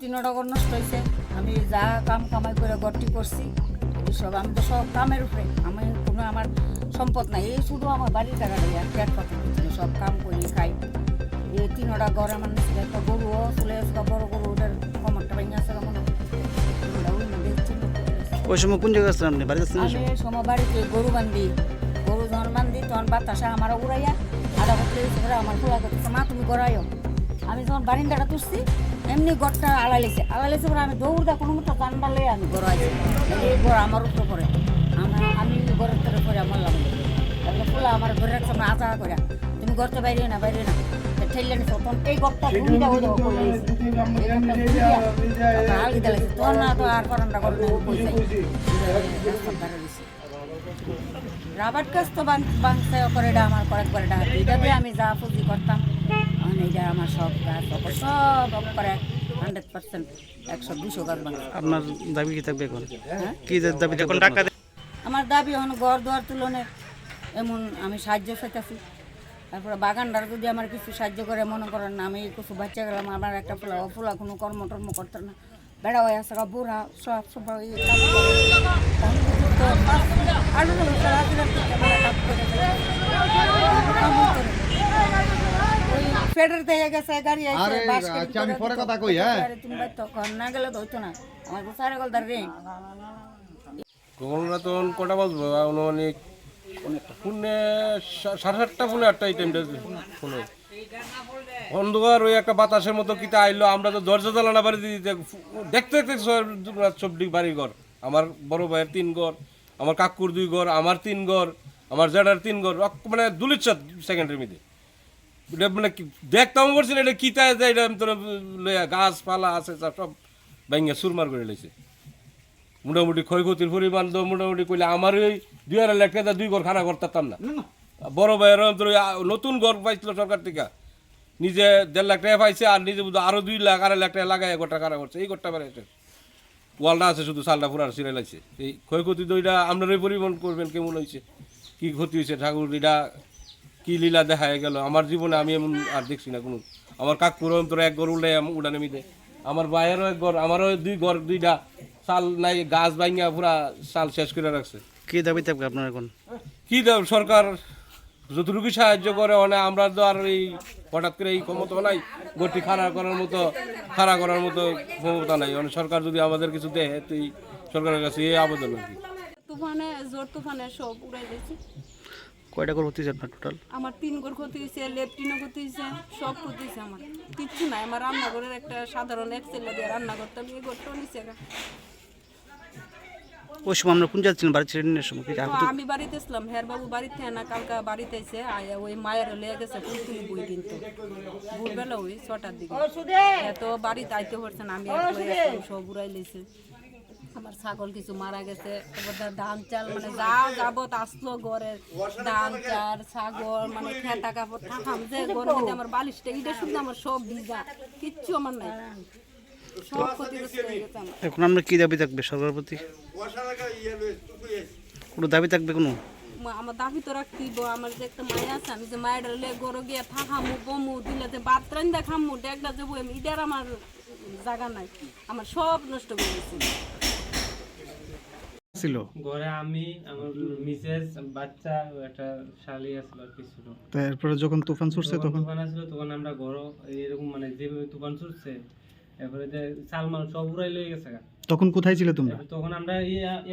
তিনটা ঘর নষ্ট হয়েছে আমি যা কাম কামাই করে গড়টি করছি সব আমি তো সব কামের উপরে। আমি কোনো আমার সম্পদ নাই। এই শুধু আমার বাড়ির টাকাটা আর পেট পাতে সব কাম করি খাই। এই তিনটা ঘর আমার একটা গরুও চলে আসছে বড় গরু ওটার কমরটা ভেঙে আছে কেমন ওই সময় কোন জায়গায় আসলেন আপনি? বাড়িতে আসলেন আমি সময়? বাড়িতে গরু বান্ধি গরু যখন বান্ধি তখন বাতাসা আমার উড়াইয়া আধা আমার খোলা করতেছে মা তুমি গড়াইও আমি যখন বারিন্দাটা তুলছি এমনি গড়টা আড়াই লেছে পরে আমি দৌড় দা কোনো মতো জানডা লয়ে আমি গড়াইছি এই গড় আমার উপরে পড়ে। আমার আমি গড়ের তরে পরে আমার লাভ তারপরে খোলা আমার ঘরে রাখছে আমরা আচা করে তুমি গড়তে বাইরে না বাইরে না তখন এই গড়টা আলগি তোর তো আর করানটা পয়সা রাবার কাজ তো বাংসে করে আমার কয়েকবার আমি যা পুঁজি করতাম এইটা আমার সব গাছ সব করে হান্ড্রেড পার্সেন্ট একশো দুশো গাছ বাংলা আপনার দাবি কি থাকবে এখন? হ্যাঁ? কি দাবি থাকবে আপনার? আমার দাবি এখন ঘর দুয়ার তুলনে এমন আমি সাহায্য চাইতেছি। তারপরে বাগানটার যদি আমার কিছু সাহায্য করে মনে করেন না আমি কিছু বাচ্চা গেলাম আমার একটা ফুলা ফুলা কোনো কর্ম টর্ম করতে না। বেড়া হয়ে আসে বুড়া সব সব এই কাজ করে। তখন কিছু তো পাঁচ- আলু টালু সারা দিন একটু ক্যামেরা কাজ করে দেয়। কাম করে। ওই ফেডার দিয়ে গেছে গাড়ি আইছে, বাস আচ্ছা, আমি পরে কথা কই, হ্যাঁ? তুমি বাইর তো কর, না গেলে তো হইতো না। আমার তো সারে গলদার রে। ঘটনা তখন কটা বাজবো? অনুমানিক পুনে সাড়ে সাতটা পুনে আটটা এই টাইমটা শুনে অন্ধকার ওই একটা বাতাসের মতো কিতা আইলো আমরা তো দরজা জ্বালানা বাড়ি দিতে দেখতে দেখতে সবটি বাড়ি ঘর। আমার বড় ভাইয়ের তিন ঘর আমার কাকুর দুই ঘর আমার তিন ঘর আমার জেডার তিন ঘর মানে দুলিচ্ছাদ সেকেন্ডের মধ্যে এটা মানে দেখতাম করছি না এটা কিতা যায় এটা তোর গাছপালা আছে সব সব ভেঙে সুরমার করে লেছে মোটামুটি ক্ষয়ক্ষতির পরিমাণ তো মোটামুটি কইলে আমার ওই দুই আড়াই লাখ টাকা দুই ঘর খানা করতাম না। বড় ভাইয়ের অন্তর ওই নতুন ঘর পাইছিল সরকার থেকে। নিজে দেড় লাখ টাকা পাইছে আর নিজে বোধহয় আরও দুই লাখ আড়াই লাখ টাকা লাগাই ঘরটা খানা করছে। এই ঘরটা বেড়াইছে ওয়ালটা আছে শুধু সালটা পুরার সিরাই লাগছে। এই ক্ষয়ক্ষতি তো এটা আপনারাই পরিমাণ করবেন কেমন হয়েছে কী ক্ষতি হয়েছে ঠাকুর এটা কি লীলা দেখা গেল? আমার জীবনে আমি এমন আর দেখছি না কোনো। আমার কাকুর অন্তর এক ঘর উল্টে উড়ানে মিদে। আমার ভাইয়েরও এক ঘর আমারও দুই ঘর দুইটা সাল নাই গাছ ভাঙিয়া পুরা সাল শেষ করে রাখছে। কি দাবি থাকবে আপনার এখন? কি দেব? সরকার যতটুকু সাহায্য করে মানে আমরা তো আর এই হঠাৎ করে এই ক্ষমতা নাই গতি খাড়া করার মতো খাড়া করার মতো ক্ষমতা নাই। মানে সরকার যদি আমাদের কিছু দেয় তো এই সরকারের কাছে এই আবেদন আর কি। তুফানে জোর তুফানে সব উড়াই দিয়েছে। কয়টা করে হচ্ছে আপনার টোটাল আমার তিন ঘর ক্ষতি হয়েছে লেফটিনও ক্ষতি হয়েছে সব ক্ষতি হয়েছে আমার। কিচ্ছু নাই আমার রান্নাঘরের একটা সাধারণ এক ছেলে দিয়ে রান্না করতাম এই ঘরটাও নিচে। ওই সময় আমরা কোন যাচ্ছিলেন বাড়ি ছেড়ে নিয়ে সময় আমি বাড়িতে ছিলাম হের বাবু বাড়িতে না কালকা বাড়িতে এসে আয়া ওই মায়ের লেগে গেছে বই কিনতো। ভোরবেলা ওই ছটার দিকে। এত বাড়িতে আইতে পারছে না আমি সব উড়াই লেছে আমার ছাগল কিছু মারা গেছে। ধান চাল মানে যা যাবত আসলো ঘরের ধান চাল ছাগল মানে খেটা কাপড় থাকাম যে ঘরের মধ্যে আমার বালিশটা এটা শুধু আমার সব ভিজা কিচ্ছু আমার নাই। সব ক্ষতিগ্রস্ত হয়ে গেছে আমার। এখন আমরা কি দাবি থাকবে সরকারের প্রতি কোনো দাবি থাকবে কোনো? আমার দাবি তো আমার যে একটা মায়া আছে আমি যে মায়ের লে গরো গিয়ে থাকামু বমু দিলে যে বাত রান্দা খামু ডেকটা যে বইম ইটার আমার জায়গা নাই। আমার সব নষ্ট করে দিচ্ছে ছিল? ঘরে আমি আমার মিসেস বাচ্চা একটা শালি আসলো আর কি ছিল। তারপরে যখন তুফান ছুটছে যখন তুফান আসলো তখন আমরা ঘর এরকম মানে যেভাবে তুফান ছুটছে এরপরে যে সালমাল সব উড়াই লয়ে গেছে তখন কোথায় ছিলে তোমরা? তখন আমরা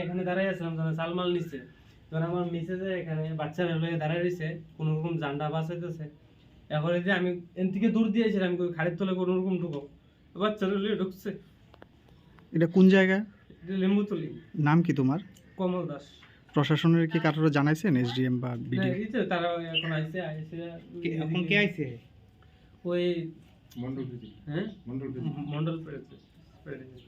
এখানে দাঁড়াই তখন সালমাল নিচ্ছে তখন আমার মিসেস এখানে বাচ্চারা লয়ে দাঁড়াই রয়েছে কোনো রকম জান্ডা বাঁচাইতেছে। এরপরে যে আমি এন থেকে দূর দিয়েছিলাম খাড়ির তলে কোনো রকম ঢুকো বাচ্চারা লয়ে ঢুকছে। এটা কোন জায়গা? এটা লেম্বু তুলি নাম কি তোমার? কমল দাস। প্রশাসনের কি কারোর জানাইছেন এসডিএম বা বিডি বিডিও এই তো তারা এখন আইছে আইছে এখন কে আইছে? ওই মন্ডল হ্যাঁ? মন্ডল প্রেসিডেন্ট।